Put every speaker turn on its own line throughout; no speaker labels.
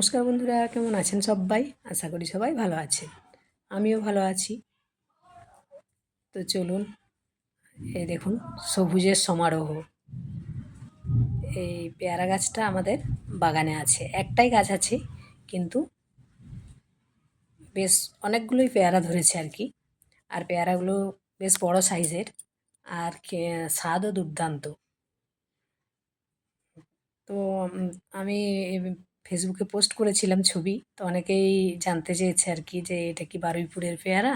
নমস্কার বন্ধুরা, কেমন আছেন সবাই? আশা করি সবাই ভালো আছেন। আমিও ভালো আছি। তো চলুন, এই দেখুন, সবুজের সমারোহ। এই পেয়ারা গাছটা আমাদের বাগানে আছে। একটাই গাছ আছে, কিন্তু বেশ অনেকগুলোই পেয়ারা ধরেছে আর কি। আর পেয়ারাগুলো বেশ বড় সাইজের, আর স্বাদও দুর্দান্ত। তো আমি ফেসবুকে পোস্ট করেছিলাম ছবি। তো অনেকেই জানতে চেয়েছে আর কি যে এটা কি বারুইপুরের পেয়ারা?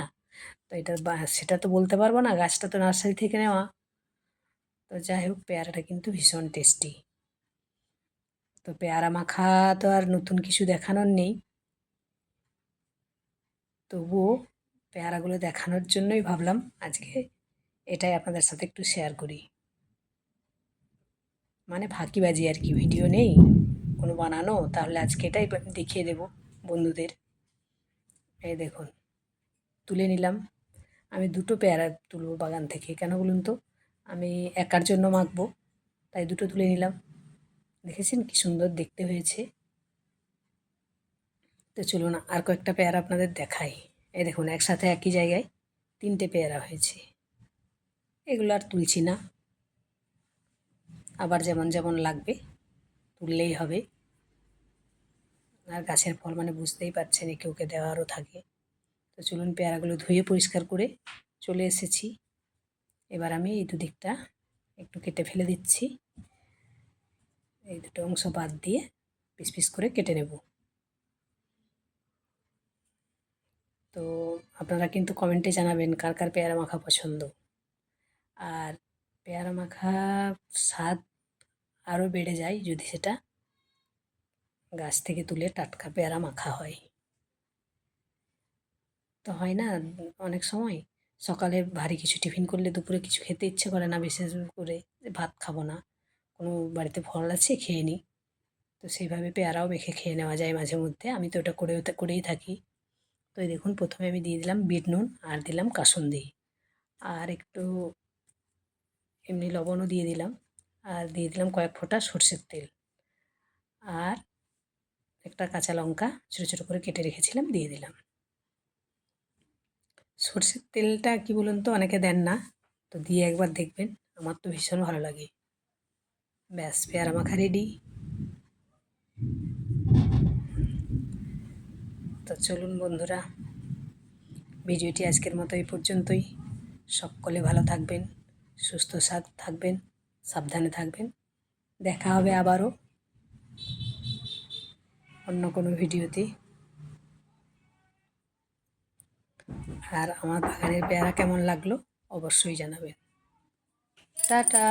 তো এটা সেটা তো বলতে পারব না, গাছটা তো নার্সারি থেকে নেওয়া। তো যাই হোক, পেয়ারাটা কিন্তু ভীষণ টেস্টি তো পেয়ারা মাখা তো আর নতুন কিছু দেখানোর নেই। তবুও পেয়ারাগুলো দেখানোর জন্যই ভাবলাম আজকে এটাই আপনাদের সাথে একটু শেয়ার করি। মানে ফাঁকিবাজি আর কি, ভিডিও নেই। কোনো বানানো, তাহলে আজকে এটাই দেখিয়ে দেব বন্ধুদের। এই দেখুন, তুলে নিলাম। আমি দুটো পেয়ারা তুলবো বাগান থেকে, কেন বলুন তো? আমি একার জন্য মাখবো, তাই দুটো তুলে নিলাম। দেখেছেন কি সুন্দর দেখতে হয়েছে? তো চলুন, আর কয়েকটা পেয়ারা আপনাদের দেখাই। এই দেখুন, একসাথে একই জায়গায় তিনটে পেয়ারা হয়েছে। এগুলো আর তুলছি না। আবার যেমন যেমন লাগবে, তুললেই হবে। আর গাছের ফল মানে বুঝতেই পারছেন একে ওকে দেওয়ারও থাকে। তো চলুন পেয়ারাগুলো ধুয়ে পরিষ্কার করে চলে এসেছি। এবার আমি এই দুদিকটা একটু কেটে ফেলে দিচ্ছি। এই দুটো অংশ বাদ দিয়ে পিস পিস করে কেটে নেব। তো আপনারা কিন্তু কমেন্টে জানাবেন কার কার পেয়ারা মাখা পছন্দ। আর পেয়ারা মাখা স্বাদ আরও বেড়ে যায় যদি সেটা গাছ থেকে তুলে টাটকা পেয়ারা মাখা হয়। তো হয় না, অনেক সময় সকালে ভারী কিছু টিফিন করলে দুপুরে কিছু খেতে ইচ্ছে করে না, বিশেষ করে ভাত খাব না। কোনো বাড়িতে ফল আছে, খেয়ে নিই। তো সেইভাবে পেয়ারাও মেখে খেয়ে নেওয়া যায় মাঝে মধ্যে। আমি তো ওটা করেও করেই থাকি। তো এই দেখুন, প্রথমে আমি দিয়ে দিলাম বিট নুন আর দিলাম কাসুন্দি। আর একটু এমনি লবণও দিয়ে দিলাম। আর দিয়ে দিলাম কয়েক ফোঁটা সর্ষের তেল। আর একটা কাঁচা লঙ্কা ছোটো ছোটো করে কেটে রেখেছিলাম, দিয়ে দিলাম। সর্ষের তেলটা কি বলুন তো, অনেকে দেন না, তো দিয়ে একবার দেখবেন, আমার তো ভীষণ ভালো লাগে। ব্যাস, পেয়ারা মাখা রেডি তো চলুন বন্ধুরা, ভিডিওটি আজকের মতো এই পর্যন্তই। সকলে ভালো থাকবেন, সুস্থ সাথ থাকবেন, সাবধানে থাকবেন। দেখা হবে আবারও। অন্য কোনো ভিডিওতে। আর আমার বাগানের পেয়ারা কেমন লাগল অবশ্যই জানাবেন। টাটা।